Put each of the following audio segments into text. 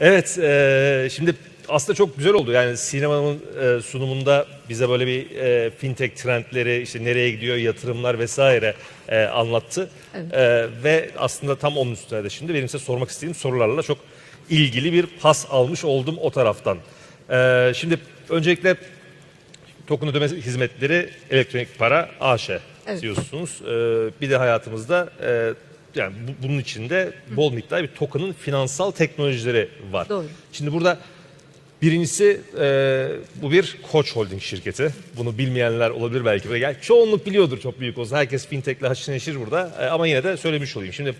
Evet, e, şimdi aslında çok güzel oldu. Yani sinemanın e, sunumunda bize böyle bir e, fintech trendleri, işte nereye gidiyor yatırımlar vesaire e, anlattı. E, ve aslında tam onun üstüne de şimdi benim size sormak istediğim sorularla çok ilgili bir pas almış oldum o taraftan. E, şimdi öncelikle token ödeme hizmetleri elektronik para AŞ Evet. diyorsunuz. E, bir de hayatımızda e, yani bu- bunun içinde bol miktar bir token'ın finansal teknolojileri var. Doğru. Şimdi burada birincisi e, bu bir Koç Holding şirketi. Bunu bilmeyenler olabilir belki. Ve Yani çoğunluk biliyordur çok büyük olsa. Herkes fintech'le haşır neşir burada. E, ama yine de söylemiş olayım. Şimdi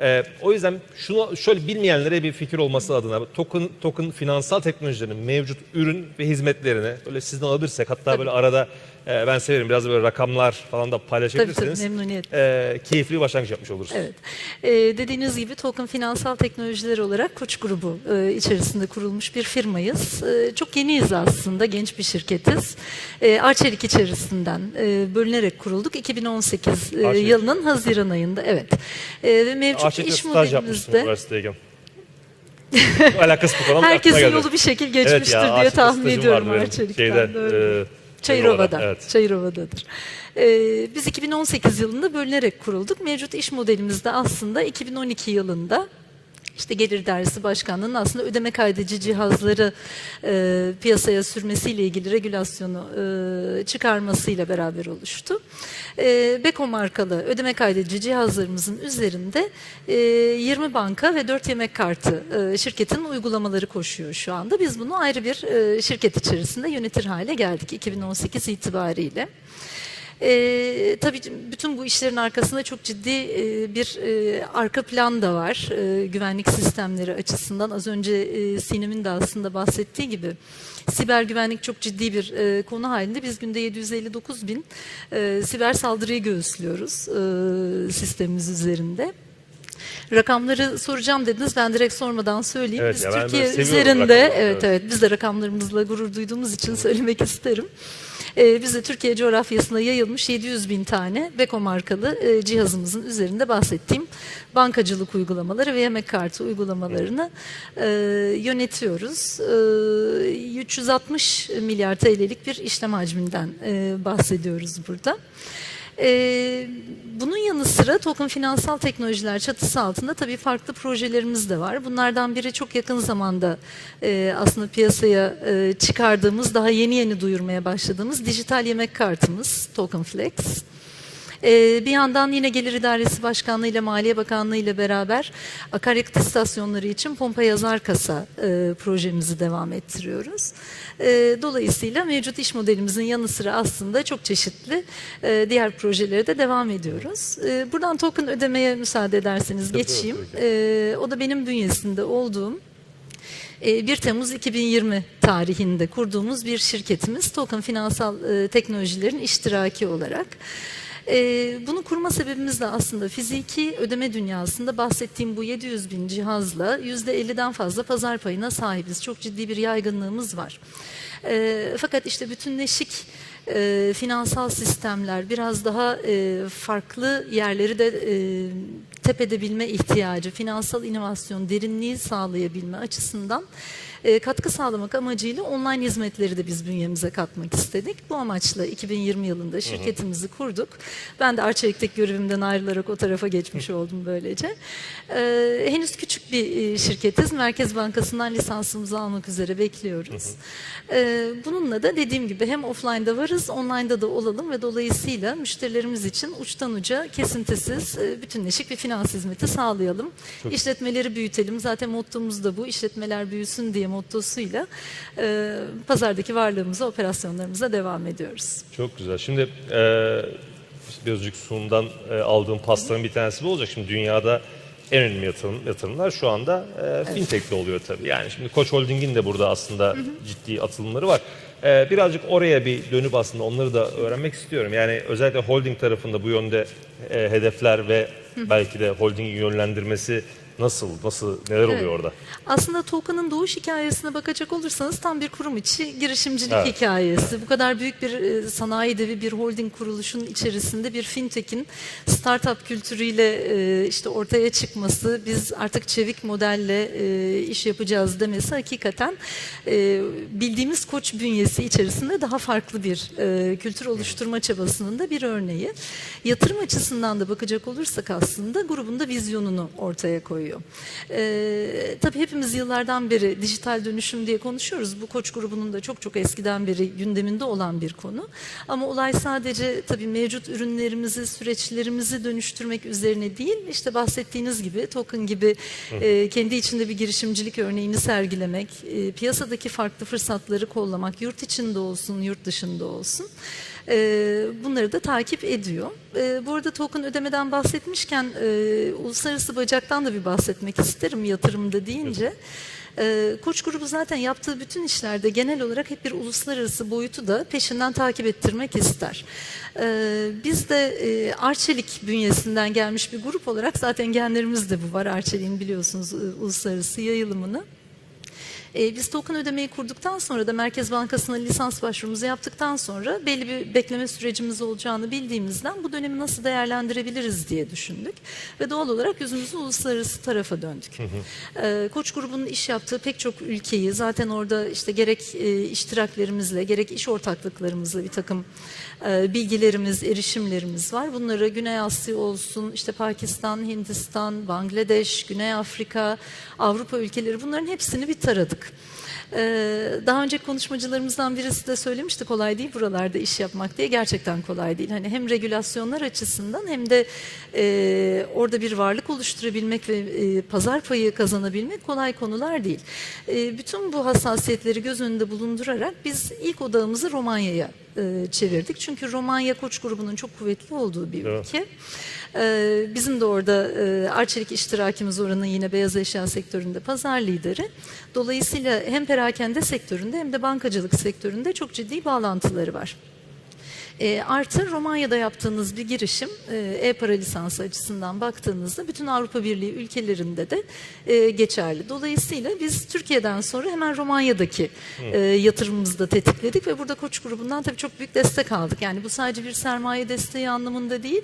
e, o yüzden şunu şöyle bilmeyenlere bir fikir olması adına token token finansal teknolojilerin mevcut ürün ve hizmetlerini böyle sizden alabilirsek hatta böyle arada e, ben severim biraz böyle rakamlar falan da paylaşabilirsiniz. Tabii, tabii, memnuniyetle. E, keyifli bir başlangıç yapmış oluruz. Evet. Ee, dediğiniz gibi Token Finansal Teknolojiler olarak Koç grubu e, içerisinde kurulmuş bir firmayız. E, çok yeniyiz aslında, genç bir şirketiz. E, Arçelik içerisinden e, bölünerek kurulduk. 2018 e, yılının Haziran ayında. Evet. E, ve mevcut Arşivde iş staj yapmıştım modelimizde üniversitedeyken. Alakası bu aklıma herkesin geldi. yolu bir şekil geçmiştir ya, diye tahmin stajım ediyorum vardı benim. Arçelik'ten. Şeyde, Doğru. e, Çayırova'da. Evet. Çayırova'dadır. Ee, biz 2018 yılında bölünerek kurulduk. Mevcut iş modelimizde aslında 2012 yılında işte Gelir Dairesi Başkanlığı'nın aslında ödeme kaydedici cihazları e, piyasaya sürmesiyle ilgili regülasyonu e, çıkarmasıyla beraber oluştu. E, Beko markalı ödeme kaydedici cihazlarımızın üzerinde e, 20 banka ve 4 yemek kartı e, şirketin uygulamaları koşuyor şu anda. Biz bunu ayrı bir e, şirket içerisinde yönetir hale geldik 2018 itibariyle. Ee, tabii bütün bu işlerin arkasında çok ciddi e, bir e, arka plan da var e, güvenlik sistemleri açısından. Az önce e, Sinem'in de aslında bahsettiği gibi siber güvenlik çok ciddi bir e, konu halinde. Biz günde 759 bin e, siber saldırıyı göğüslüyoruz e, sistemimiz üzerinde. Rakamları soracağım dediniz. Ben direkt sormadan söyleyeyim. Evet biz Türkiye üzerinde rakamları, evet. evet biz de rakamlarımızla gurur duyduğumuz için söylemek isterim. Ee, biz de Türkiye coğrafyasına yayılmış 700 bin tane Beko markalı e, cihazımızın üzerinde bahsettiğim bankacılık uygulamaları ve yemek kartı uygulamalarını e, yönetiyoruz. E, 360 milyar TL'lik bir işlem hacminden e, bahsediyoruz burada. Ee, bunun yanı sıra Token Finansal Teknolojiler çatısı altında tabii farklı projelerimiz de var. Bunlardan biri çok yakın zamanda e, aslında piyasaya e, çıkardığımız, daha yeni yeni duyurmaya başladığımız dijital yemek kartımız Token Flex. Ee, bir yandan yine Gelir İdaresi Başkanlığı ile Maliye Bakanlığı ile beraber akaryakıt istasyonları için pompa yazar kasa e, projemizi devam ettiriyoruz. E, dolayısıyla mevcut iş modelimizin yanı sıra aslında çok çeşitli e, diğer projelere de devam ediyoruz. E, buradan token ödemeye müsaade ederseniz geçeyim. E, o da benim bünyesinde olduğum e, 1 Temmuz 2020 tarihinde kurduğumuz bir şirketimiz Token Finansal Teknolojilerin iştiraki olarak. E, Bunu kurma sebebimiz de aslında fiziki ödeme dünyasında bahsettiğim bu 700 bin cihazla %50'den fazla pazar payına sahibiz. Çok ciddi bir yaygınlığımız var. E, Fakat işte bütünleşik e, finansal sistemler biraz daha e, farklı yerleri de e, tepedebilme ihtiyacı, finansal inovasyon, derinliği sağlayabilme açısından e, katkı sağlamak amacıyla online hizmetleri de biz bünyemize katmak istedik. Bu amaçla 2020 yılında şirketimizi kurduk. Ben de Arçelik'teki görevimden ayrılarak o tarafa geçmiş oldum böylece. E, henüz küçük bir e, şirketiz. Merkez Bankası'ndan lisansımızı almak üzere bekliyoruz. E, bununla da dediğim gibi hem offline'da varız, online'da da olalım ve dolayısıyla müşterilerimiz için uçtan uca kesintisiz, bütünleşik bir finans hizmeti sağlayalım. İşletmeleri büyütelim. Zaten mottomuz da bu. İşletmeler büyüsün diye mottosuyla e, pazardaki varlığımıza, operasyonlarımıza devam ediyoruz. Çok güzel. Şimdi e, biraz önceki sunumdan e, aldığım pastanın bir tanesi bu olacak. Şimdi dünyada en önemli yatırım, yatırımlar şu anda e, fintech'te oluyor tabii. Yani şimdi Koç Holding'in de burada aslında ciddi atılımları var. E, birazcık oraya bir dönüp aslında onları da öğrenmek istiyorum. Yani özellikle holding tarafında bu yönde e, hedefler ve belki de holdingin yönlendirmesi nasıl, nasıl, neler oluyor Evet. orada? Aslında Tolka'nın doğuş hikayesine bakacak olursanız tam bir kurum içi girişimcilik Evet. hikayesi. Bu kadar büyük bir e, sanayi devi bir holding kuruluşun içerisinde bir fintech'in startup kültürüyle e, işte ortaya çıkması, biz artık çevik modelle e, iş yapacağız demesi hakikaten e, bildiğimiz koç bünyesi içerisinde daha farklı bir e, kültür oluşturma çabasının da bir örneği. Yatırım açısından da bakacak olursak aslında grubun da vizyonunu ortaya koyuyor. E, tabii hepimiz yıllardan beri dijital dönüşüm diye konuşuyoruz. Bu koç grubunun da çok çok eskiden beri gündeminde olan bir konu. Ama olay sadece tabii mevcut ürünlerimizi, süreçlerimizi dönüştürmek üzerine değil, işte bahsettiğiniz gibi token gibi e, kendi içinde bir girişimcilik örneğini sergilemek, e, piyasadaki farklı fırsatları kollamak, yurt içinde olsun, yurt dışında olsun. E, bunları da takip ediyor. E, bu arada token ödemeden bahsetmişken e, uluslararası bacaktan da bir bahsetmek isterim yatırımda deyince. E, Koç grubu zaten yaptığı bütün işlerde genel olarak hep bir uluslararası boyutu da peşinden takip ettirmek ister. E, biz de e, Arçelik bünyesinden gelmiş bir grup olarak zaten genlerimizde bu var. Arçelik'in biliyorsunuz e, uluslararası yayılımını. E, biz token ödemeyi kurduktan sonra da Merkez Bankası'na lisans başvurumuzu yaptıktan sonra belli bir bekleme sürecimiz olacağını bildiğimizden bu dönemi nasıl değerlendirebiliriz diye düşündük. Ve doğal olarak yüzümüzü uluslararası tarafa döndük. E, Koç grubunun iş yaptığı pek çok ülkeyi zaten orada işte gerek e, iştiraklerimizle gerek iş ortaklıklarımızla bir takım e, bilgilerimiz, erişimlerimiz var. Bunları Güney Asya olsun, işte Pakistan, Hindistan, Bangladeş, Güney Afrika, Avrupa ülkeleri bunların hepsini bir taradık. Ee, Daha önce konuşmacılarımızdan birisi de söylemişti kolay değil buralarda iş yapmak diye. Gerçekten kolay değil. Hani hem regülasyonlar açısından hem de e, orada bir varlık oluşturabilmek ve e, pazar payı kazanabilmek kolay konular değil. E, bütün bu hassasiyetleri göz önünde bulundurarak biz ilk odağımızı Romanya'ya e, çevirdik. Çünkü Romanya Koç grubunun çok kuvvetli olduğu bir Evet. ülke. Ee, Bizim de orada e, Arçelik iştirakimiz oranın yine beyaz eşya sektöründe pazar lideri. Dolayısıyla hem perakende sektöründe hem de bankacılık sektöründe çok ciddi bağlantıları var. E, artı Romanya'da yaptığınız bir girişim e, e-para lisansı açısından baktığınızda bütün Avrupa Birliği ülkelerinde de e, geçerli. Dolayısıyla biz Türkiye'den sonra hemen Romanya'daki e, yatırımımızı da tetikledik ve burada Koç grubundan tabii çok büyük destek aldık. Yani bu sadece bir sermaye desteği anlamında değil,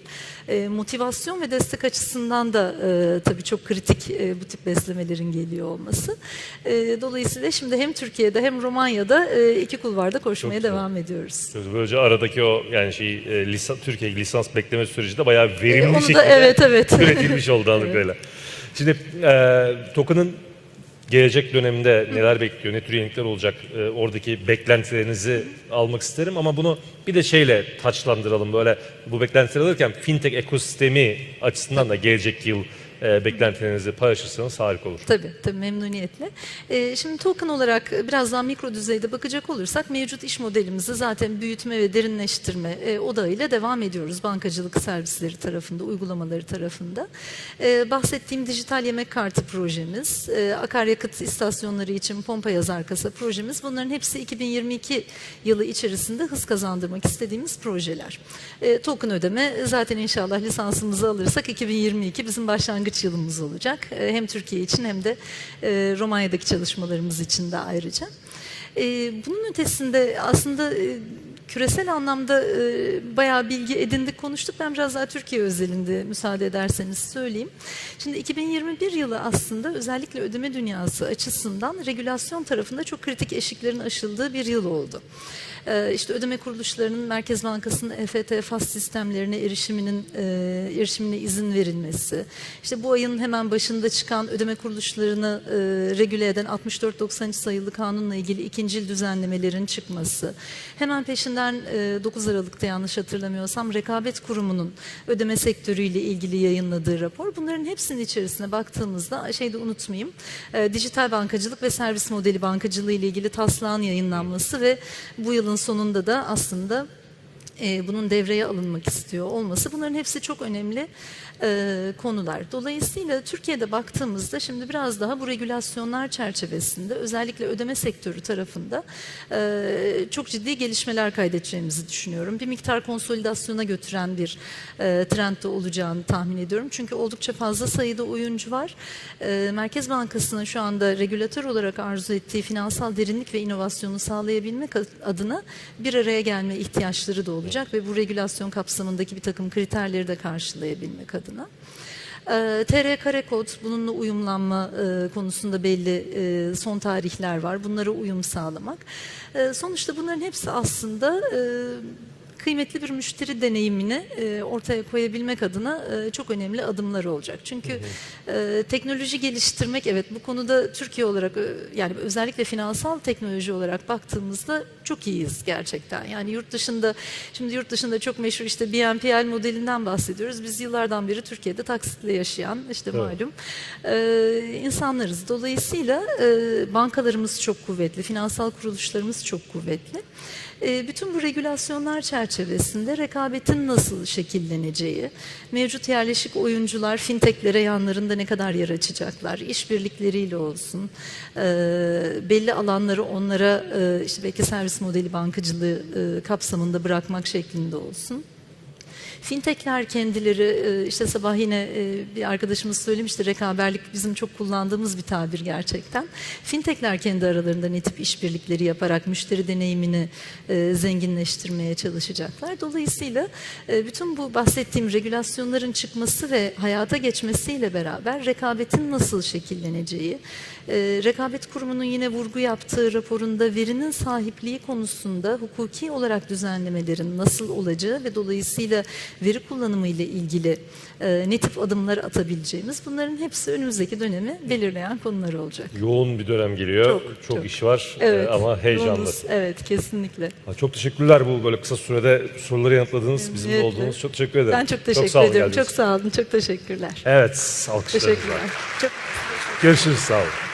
e, motivasyon ve destek açısından da e, tabii çok kritik e, bu tip beslemelerin geliyor olması. E, dolayısıyla şimdi hem Türkiye'de hem Romanya'da e, iki kulvarda koşmaya güzel. devam ediyoruz. Böylece aradaki o yani şey e, lisan, Türkiye lisans bekleme süreci de bayağı verimli onu da şekilde evet, evet. üretilmiş oldu anladığım kadarıyla. Şimdi e, Token'ın gelecek döneminde neler bekliyor, ne tür yenilikler olacak, e, oradaki beklentilerinizi almak isterim ama bunu bir de şeyle taçlandıralım böyle bu beklentileri alırken fintech ekosistemi açısından da gelecek yıl e, beklentilerinizi paylaşırsanız harika olur. Tabii, tabii memnuniyetle. Ee, şimdi token olarak biraz daha mikro düzeyde bakacak olursak mevcut iş modelimizi zaten büyütme ve derinleştirme e, odağıyla devam ediyoruz. Bankacılık servisleri tarafında, uygulamaları tarafında. Ee, bahsettiğim dijital yemek kartı projemiz, e, akaryakıt istasyonları için pompa yazar kasa projemiz bunların hepsi 2022 yılı içerisinde hız kazandırmak istediğimiz projeler. E, token ödeme zaten inşallah lisansımızı alırsak 2022 bizim başlangıç yılımız olacak. E, hem Türkiye için hem de e, Romanya'daki çalışmalarımız için de ayrıca. E, bunun ötesinde aslında e, küresel anlamda e, bayağı bilgi edindik, konuştuk. Ben biraz daha Türkiye özelinde müsaade ederseniz söyleyeyim. Şimdi 2021 yılı aslında özellikle ödeme dünyası açısından regülasyon tarafında çok kritik eşiklerin aşıldığı bir yıl oldu. E, işte ödeme kuruluşlarının Merkez Bankası'nın EFT fast sistemlerine erişiminin e, erişimine izin verilmesi, işte bu ayın hemen başında çıkan ödeme kuruluşlarını e, regüle eden 64-90 sayılı kanunla ilgili ikincil düzenlemelerin çıkması, hemen peşinden e, 9 Aralık'ta yanlış hatırlamıyorsam Rekabet Kurumu'nun ödeme sektörüyle ilgili yayınladığı rapor. Bunların hepsinin içerisine baktığımızda şeyde unutmayayım, e, dijital bankacılık ve servis modeli bankacılığı ile ilgili taslağın yayınlanması ve bu yılın sonunda da aslında e, bunun devreye alınmak istiyor olması bunların hepsi çok önemli e, konular. Dolayısıyla Türkiye'de baktığımızda şimdi biraz daha bu regülasyonlar çerçevesinde özellikle ödeme sektörü tarafında e, çok ciddi gelişmeler kaydedeceğimizi düşünüyorum. Bir miktar konsolidasyona götüren bir e, trendde olacağını tahmin ediyorum. Çünkü oldukça fazla sayıda oyuncu var. Merkez Bankası'nın şu anda regülatör olarak arzu ettiği finansal derinlik ve inovasyonu sağlayabilmek adına bir araya gelme ihtiyaçları da olacak ve bu regülasyon kapsamındaki bir takım kriterleri de karşılayabilmek adına. Ee, TR kare kod bununla uyumlanma e, konusunda belli e, son tarihler var. Bunlara uyum sağlamak. E, sonuçta bunların hepsi aslında e, kıymetli bir müşteri deneyimini e, ortaya koyabilmek adına e, çok önemli adımlar olacak. Çünkü e, teknoloji geliştirmek evet bu konuda Türkiye olarak e, yani özellikle finansal teknoloji olarak baktığımızda çok iyiyiz gerçekten. Yani yurt dışında şimdi yurt dışında çok meşhur işte BNPL modelinden bahsediyoruz. Biz yıllardan beri Türkiye'de taksitle yaşayan işte Evet. malum e, insanlarız. Dolayısıyla e, bankalarımız çok kuvvetli, finansal kuruluşlarımız çok kuvvetli. E, bütün bu regülasyonlar çerçevesinde rekabetin nasıl şekilleneceği, mevcut yerleşik oyuncular fintechlere yanlarında ne kadar yer açacaklar, işbirlikleriyle olsun, e, belli alanları onlara e, işte belki servis modeli bankacılığı e, kapsamında bırakmak şeklinde olsun. Fintechler kendileri e, işte sabah yine e, bir arkadaşımız söylemişti rekaberlik bizim çok kullandığımız bir tabir gerçekten. Fintechler kendi aralarında ne tip işbirlikleri yaparak müşteri deneyimini e, zenginleştirmeye çalışacaklar. Dolayısıyla bütün bu bahsettiğim regülasyonların çıkması ve hayata geçmesiyle beraber rekabetin nasıl şekilleneceği, Rekabet Kurumu'nun yine vurgu yaptığı raporunda verinin sahipliği konusunda hukuki olarak düzenlemelerin nasıl olacağı ve dolayısıyla veri kullanımı ile ilgili e, ne tip adımlar atabileceğimiz bunların hepsi önümüzdeki dönemi belirleyen konular olacak. Yoğun bir dönem geliyor. Çok, Çok, çok. iş var e, Evet. ama heyecanlı. yoğunuz. Evet, kesinlikle. Ha, Çok teşekkürler bu böyle kısa sürede soruları yanıtladığınız, bizimle Evet, olduğunuz. evet. Çok teşekkür ederim. Ben çok teşekkür olun ederim. Çok sağ olun. Çok teşekkürler. Evet, alkışlarınızla. Teşekkürler. Çok Görüşürüz, sağ olun.